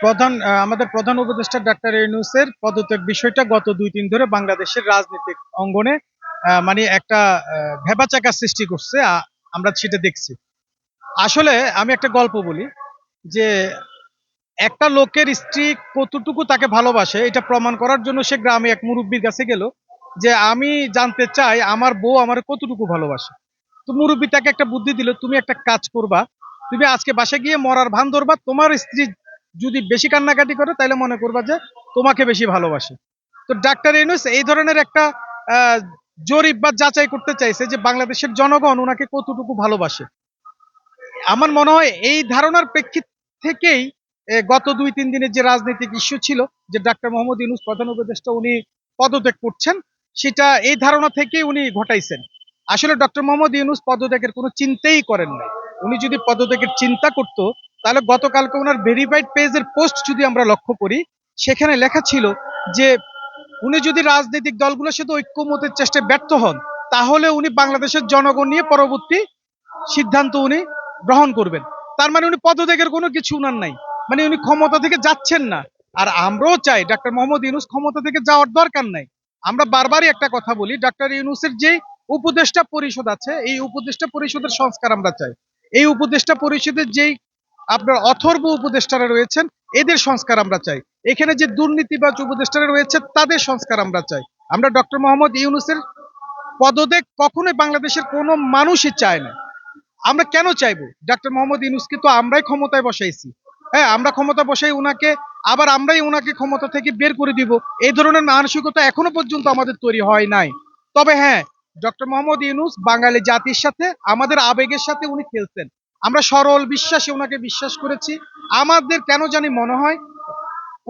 প্রধান আমাদের প্রধান উপদেষ্টা ডাক্তার ইউনুসের পদত্যাগ বিষয়টা গত দুই দিন ধরে বাংলাদেশের রাজনৈতিক অঙ্গনে মানে একটা আহ, ভেবাচাকা সৃষ্টি করছে আমরা সেটা দেখছি। আসলে আমি একটা গল্প বলি যে একটা লোকের স্ত্রী কতটুকু তাকে ভালোবাসে এটা প্রমাণ করার জন্য সে গ্রামে এক মুরব্বীর কাছে গেল যে আমি জানতে চাই আমার বউ আমার কতটুকু ভালোবাসে। তো মুরব্বী তাকে একটা বুদ্ধি দিল তুমি একটা কাজ করবা তুমি আজকে বাসে গিয়ে মরার ভান ধরবা তোমার স্ত্রী যদি বেশি কান্নাকাটি করে তাহলে মনে করবা যে তোমাকে বেশি ভালোবাসে। তো ডাক্তার ইউনুস এই ধরনের একটা জরিপ বা যাচাই করতে চাইছে যে বাংলাদেশের জনগণ ওনাকে কতটুকু ভালোবাসে। আমার মনে হয় এই ধারণার প্রেক্ষিত থেকেই গত দুই তিন দিনের যে রাজনৈতিক ইস্যু ছিল, যে ডাক্তার মোহাম্মদ ইউনুস প্রধান উপদেষ্টা উনি পদত্যাগ করছেন, সেটা এই ধারণা থেকেই উনি ঘটাইছেন। আসলে ডক্টর মোহাম্মদ ইউনুস পদত্যাগের কোনো চিন্তাই করেন নাই। উনি যদি পদত্যাগের চিন্তা করতো তাহলে গতকালকে ওনার ভেরিফাইড পেজের পোস্ট যদি আমরা লক্ষ্য করি, সেখানে লেখা ছিল যে উনি যদি রাজনৈতিক দলগুলোর সাথে ঐক্যমতের চেষ্টায় ব্যর্থ হন, তাহলে উনি বাংলাদেশের জনগণ নিয়ে পরবর্তী সিদ্ধান্ত উনি গ্রহণ করবেন। তার মানে উনি পদত্যাগের কোনো কিছু উনার নাই। মানে উনি ক্ষমতা থেকে যাচ্ছেন না। আর আমরাও চাই ডাক্তার মোহাম্মদ ইউনুস ক্ষমতা থেকে যাওয়ার দরকার নাই। আমরা বারবারই একটা কথা বলি, ডাক্তার ইউনুসের যে উপদেষ্টা পরিষদ আছে, এই উপদেষ্টা পরিষদের সংস্কার আমরা চাই। এই উপদেষ্টা পরিষদের যেই আপনার অথর্ব উপদেষ্টারা রয়েছেন, এদের সংস্কার আমরা চাই। এখানে যে দুর্নীতিবাজ উপদেষ্টারা রয়েছে তাদের সংস্কার আমরা চাই। আমরা ডক্টর মোহাম্মদ ইউনুসের পদত্যাগ কখনোই বাংলাদেশের কোনো মানুষই চায় না। আমরা কেন চাইব? ডাক্তার মোহাম্মদ ইউনুসকে তো আমরাই ক্ষমতায় বসাইছি। হ্যাঁ আমরা ক্ষমতা বসাই উনাকে, আবার আমরাই উনাকে ক্ষমতা থেকে বের করে দিব। এই ধরনের মানসিকতা এখনও পর্যন্ত আমাদের তৈরি হয় নাই। তবে হ্যাঁ ডক্টর মোহাম্মদ ইউনুস বাঙালি জাতির সাথে, আমাদের আবেগের সাথে উনি খেলছেন। আমরা সরল বিশ্বাসে ওনাকে বিশ্বাস করেছি। আমাদের কেন জানি মনে হয়,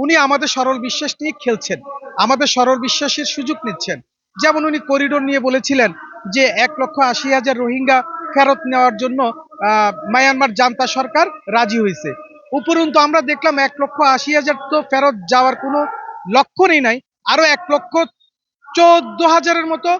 উনি আমাদের সরল বিশ্বাস নিয়ে খেলছেন, আমাদের সরল বিশ্বাসের সুযোগ নিচ্ছেন। যেমন উনি করিডোর নিয়ে বলেছিলেন যে এক লক্ষ আশি হাজার রোহিঙ্গা ফেরত নেওয়ার জন্য মায়ানমার জান্তা সরকার রাজি হয়েছে। উপরন্তু আমরা দেখলাম এক লক্ষ আশি হাজার তো ফেরত যাওয়ার কোনো লক্ষণই নাই। আরও এক লক্ষ চোদ্দ হাজারের মতো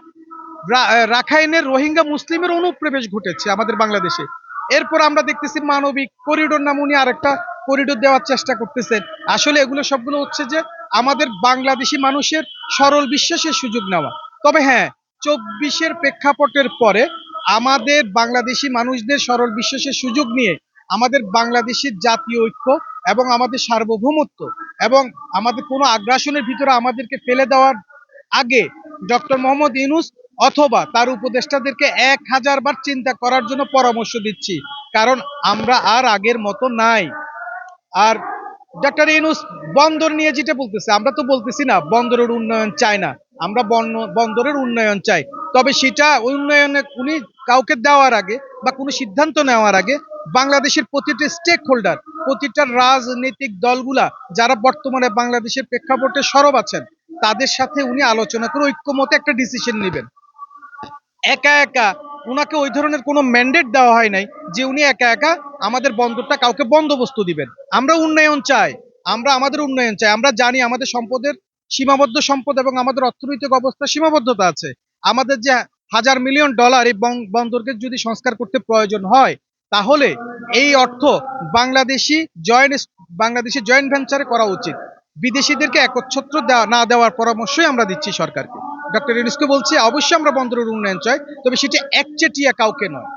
রাখাইনের রোহিঙ্গা মুসলিমের অনুপ্রবেশ ঘটেছে আমাদের বাংলাদেশে। এরপর আমরা দেখতেছি মানবিক করিডোর নাম উনি আরেকটা করিডোর দেওয়ার চেষ্টা করতেছেন আসলে এগুলো সবগুলো হচ্ছে যে আমাদের বাংলাদেশি মানুষের সরল বিশ্বাসের সুযোগ নেওয়া। তবে হ্যাঁ চব্বিশের প্রেক্ষাপটের পরে আমাদের বাংলাদেশি মানুষদের সরল বিশ্বাসের সুযোগ নিয়ে আমাদের বাংলাদেশের জাতীয় ঐক্য এবং আমাদের সার্বভৌমত্ব এবং আমাদের কোনো আগ্রাসনের ভিতরে আমাদেরকে ফেলে দেওয়ার আগে ডক্টর মোহাম্মদ ইউনুস অথবা তার উপদেষ্টাদেরকে এক হাজার বার চিন্তা করার জন্য পরামর্শ দিচ্ছি। কারণ আমরা আর আগের মতো নাই। আর ডক্টর ইউনুস বন্দর নিয়ে যেটা বলতেছে, আমরা তো বলতেছি না, বন্দরের উন্নয়ন চাই না। আমরা বন্দরের উন্নয়ন চাই। তবে সেটা উন্নয়নে উনি কাউকে দেওয়ার আগে বা কোনো সিদ্ধান্ত নেওয়ার আগে বাংলাদেশের প্রতিটা স্টেক হোল্ডার প্রতিটা রাজনৈতিক দলগুলা যারা বর্তমানে বাংলাদেশের প্রেক্ষাপটে সরব আছেন, তাদের সাথে উনি আলোচনা করে ঐক্যমতে একটা ডিসিশন নেবেন। একা একা। ওনাকে ওই ধরনের কোনো ম্যান্ডেট দেওয়া হয় নাই যে উনি একা একা আমাদের বন্দরটা কাউকে বন্দোবস্ত দিবেন। আমরা উন্নয়ন চাই। আমরা আমাদের উন্নয়ন চাই। আমরা জানি আমাদের সম্পদের সীমাবদ্ধ সম্পদ এবং আমাদের অর্থনৈতিক অবস্থা সীমাবদ্ধতা আছে। আমাদের যে হাজার মিলিয়ন ডলার এই বন্দরকে যদি সংস্কার করতে প্রয়োজন হয়, তাহলে এই অর্থ বাংলাদেশি জয়েন্ট বাংলাদেশি জয়েন্ট ভেঞ্চারে করা উচিত। বিদেশিদেরকে একচ্ছত্র না দেওয়ার পরামর্শই আমরা দিচ্ছি সরকারকে। ডক্টর ইউনুসকে বলছি, অবশ্যই আমরা বন্দরের উন্নয়ন চাই, তবে সেটা একচেটিয়া কাউকে নয়।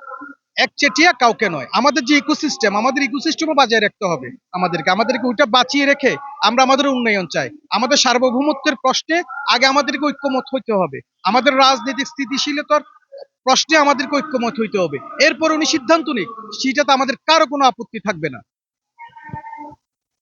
একচেটিয়া কাউকে নয়। আমাদের যে ইকোসিস্টেম আমাদের ইকোসিস্টেমও বজায় রাখতে হবে আমাদেরকে। আমাদেরকে ওইটা বাঁচিয়ে রেখে আমরা আমাদের উন্নয়ন চাই। আমাদের সার্বভৌমত্বের প্রশ্নে আগে আমাদেরকে ঐক্যমত হইতে হবে। আমাদের রাজনৈতিক স্থিতিশীলতার প্রশ্নে আমাদেরকে ঐক্যমত হইতে হবে। এরপর উনি সিদ্ধান্ত নিক, সেটাতে আমাদের কারও কোনো আপত্তি থাকবে না।